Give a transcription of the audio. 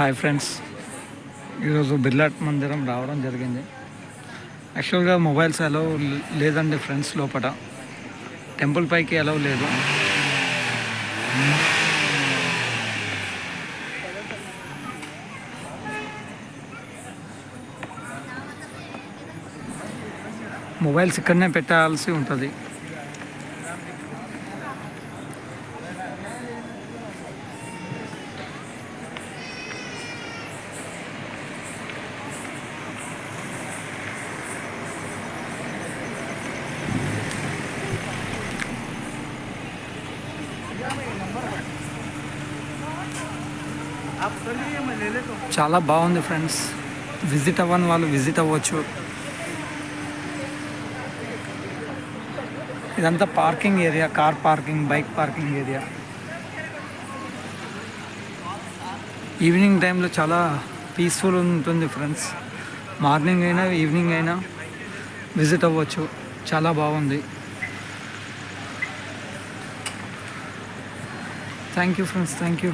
Hi friends. ఈరోజు బిర్లాట్ మందిరం రావడం జరిగింది. యాక్చువల్గా మొబైల్స్ అలౌ లేదండి ఫ్రెండ్స్ లోపల టెంపుల్ పైకి అలౌ లేదు. మొబైల్స్ ఇక్కడనే పెట్టాల్సి ఉంటుంది. చాలా బాగుంది ఫ్రెండ్స్. విజిట్ అవ్వని వాళ్ళు విజిట్ అవ్వచ్చు. ఇదంతా parking area car parking bike parking area. Evening టైంలో చాలా పీస్ఫుల్ ఉంటుంది ఫ్రెండ్స్. మార్నింగ్ అయినా ఈవినింగ్ అయినా విజిట్ అవ్వచ్చు. చాలా బాగుంది. Thank you friends thank you